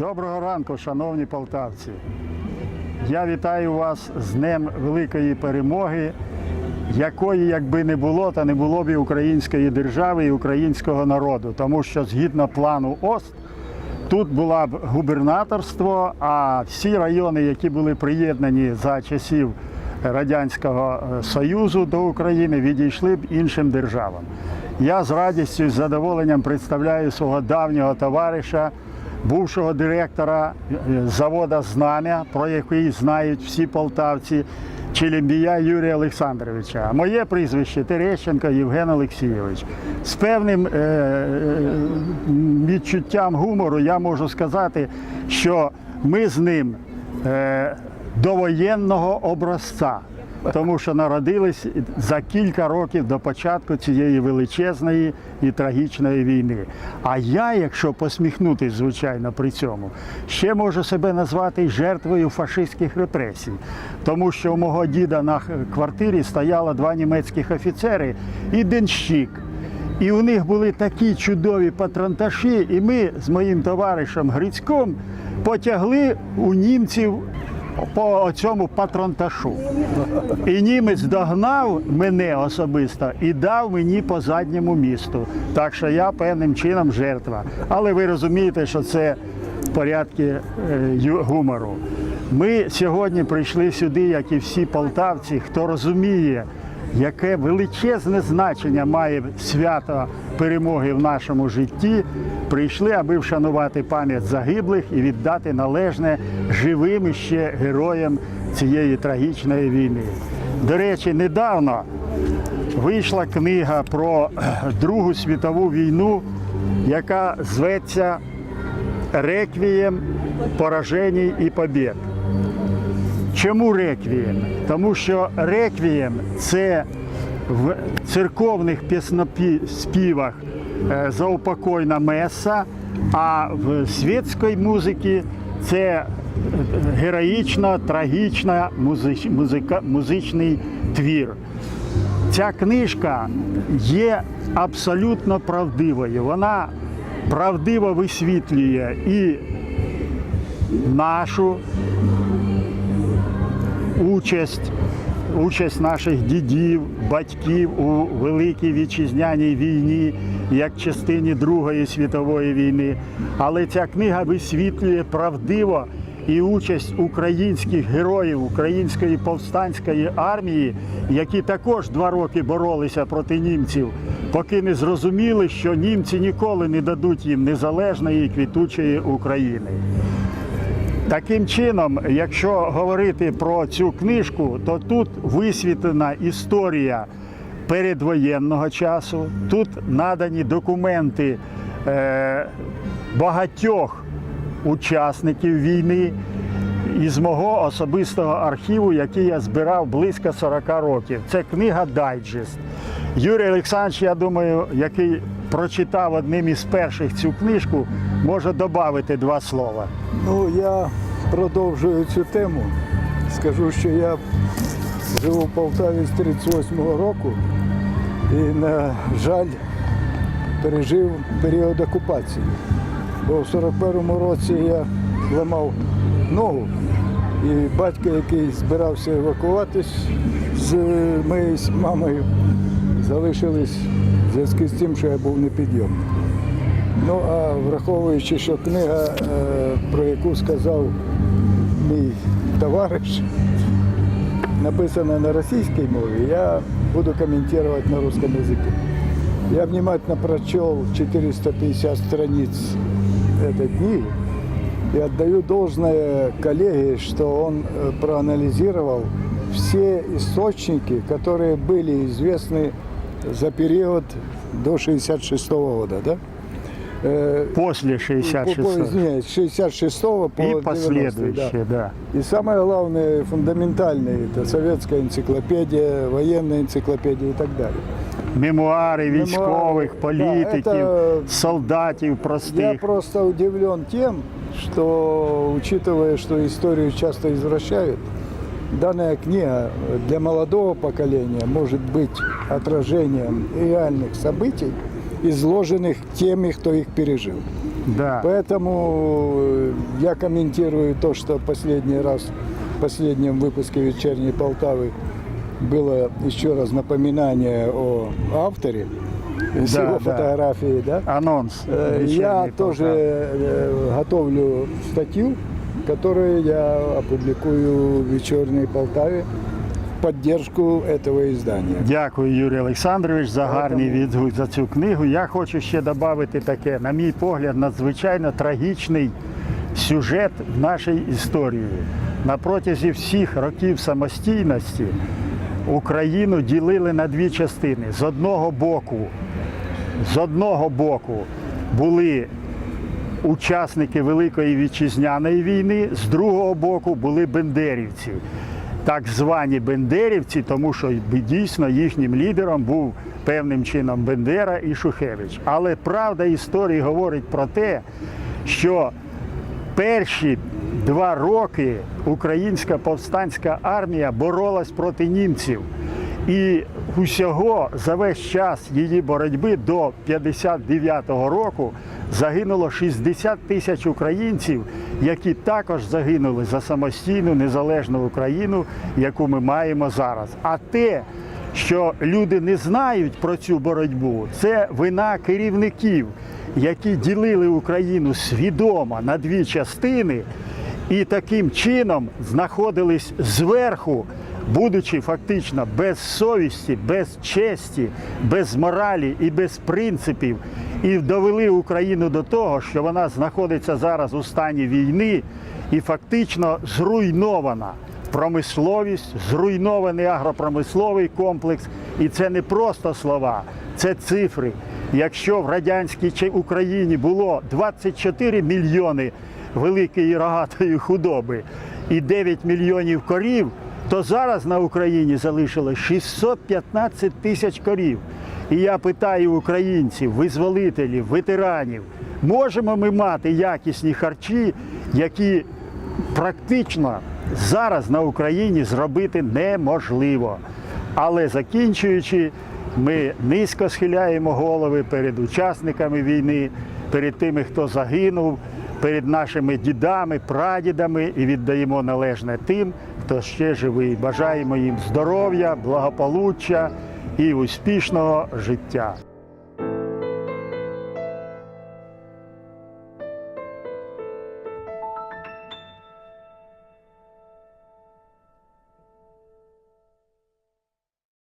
Доброго ранку, шановні полтавці. Я вітаю вас з Днем Великої Перемоги, якої, якби не було, та не було б і української держави і українського народу. Тому що згідно плану ОСТ, тут була б губернаторство, а всі райони, які були приєднані за часів Радянського е, Союзу до України, відійшли б іншим державам. Я з радістю і задоволенням представляю свого давнього товариша, бувшого директора заводу завода Знам'я, про який знають всі полтавці, Челімбія Юрія Олександровича. А моє прізвище Терещенко Євген Олексійович. З певним е, е, відчуттям гумору я можу сказати, що ми з ним е, довоєнного образця. Тому що народились за кілька років до початку цієї величезної і трагічної війни. А я, якщо посміхнутись, звичайно, при цьому, ще можу себе назвати жертвою фашистських репресій, тому що у мого діда на квартирі стояло два німецьких офіцери і денщик. І у них були такі чудові патронташі, і ми з моїм товаришем Грицьком потягли у німців по цьому патронташу. І німець догнав мене особисто і дав мені по задньому місту. Так що я певним чином жертва. Але ви розумієте, що це в порядку е, гумору. Ми сьогодні прийшли сюди, як і всі полтавці, хто розуміє, яке величезне значення має свято перемоги в нашому житті, прийшли, аби вшанувати пам'ять загиблих і віддати належне живим іще героям цієї трагічної війни. До речі, недавно вийшла книга про Другу світову війну, яка зветься Реквієм пораженій і побєд. Чому реквієм? Тому що реквієм це в церковних пісноспівах е, заупокойна меса, а в світській музиці це е, героїчно трагічна музич, музика, музичний твір. Ця книжка є абсолютно правдивою. Вона правдиво висвітлює і нашу участь, участь наших дідів, батьків у Великій Вітчизняній війні, як частині Другої світової війни. Але ця книга висвітлює правдиво і участь українських героїв української повстанської армії, які також два роки боролися проти німців, поки не зрозуміли, що німці ніколи не дадуть їм незалежної і квітучої України. Таким чином, якщо говорити про цю книжку, то тут висвітлена історія передвоєнного часу, тут надані документи е, багатьох учасників війни із мого особистого архіву, який я збирав близько 40 років. Це книга Дайджест. Юрій Олександрович, я думаю, який прочитав одним із перших цю книжку, може додати два слова. Ну, я продовжую цю тему. Скажу, що я живу в Полтаві з 38-го року і, на жаль, пережив період окупації. Бо в 41-му році я ламав ногу, і батько, який збирався евакуватись з моєю мамою, залишились в зв'язку з тим, що я був непідйомний. Ну а враховуючи, що книга, е, про яку сказав мій товариш, написана на російській мові, я буду комментировать на русском языке. Я внимательно прочел 450 страниц этой книги и отдаю должное коллеге, что он э, проанализировал все источники, которые были известны за период до 66 года, да? Э, После по, по, 66 извиняюсь, 66 по и 90 да. последующие, да. И самое главное, фундаментальное, это советская энциклопедия, военная энциклопедия и так далее. Мемуари військових, да, політиків, это- солдатів Я простих. просто удивлен тем, что, учитывая, что историю часто извращают, данная книга для молодого поколения может быть отражением реальных событий, изложенных теми, кто их пережил. Да. Поэтому э, я комментирую то, что последний раз в последнем выпуске «Вечерней Полтавы» было еще раз напоминание о авторе с Да, его да. фотографией, да? Анонс. Э, Я вечірньої тоже э, готовлю статью, которую я опубликую в «Вечерней Полтаве» поддержку этого издания. Дякую, Юрій Олександрович, за гарний відгук за цю книгу. Я хочу ще додати таке, на мій погляд, надзвичайно трагічний сюжет в нашій історії. На протязі всіх років самостійності Україну ділили на дві частини. З одного боку, з одного боку були учасники Великої вітчизняної війни, з другого боку були бендерівці. Так звані бендерівці, тому що дійсно їхнім лідером був певним чином Бендера і Шухевич. Але правда історії говорить про те, що перші два роки українська повстанська армія боролась проти німців. І усього за весь час її боротьби до 59-го року загинуло 60 тисяч українців, які також загинули за самостійну незалежну Україну, яку ми маємо зараз. А те, що люди не знають про цю боротьбу, це вина керівників, які ділили Україну свідомо на дві частини і таким чином знаходились зверху, будучи фактично без совісті, без честі, без моралі і без принципів, і довели Україну до того, що вона знаходиться зараз у стані війни і фактично зруйнована. Промисловість, зруйнований агропромисловий комплекс, і це не просто слова, це цифри. Якщо в радянській Україні було 24 мільйони великої рогатої худоби і 9 мільйонів корів, то зараз на Україні залишилось 615 тисяч корів. І я питаю українців, визволителів, ветеранів, можемо ми мати якісні харчі, які практично зараз на Україні зробити неможливо. Але закінчуючи, ми низько схиляємо голови перед учасниками війни, перед тими, хто загинув, перед нашими дідами, прадідами і віддаємо належне тим, хто ще живий. Бажаємо їм здоров'я, благополуччя і успішного життя.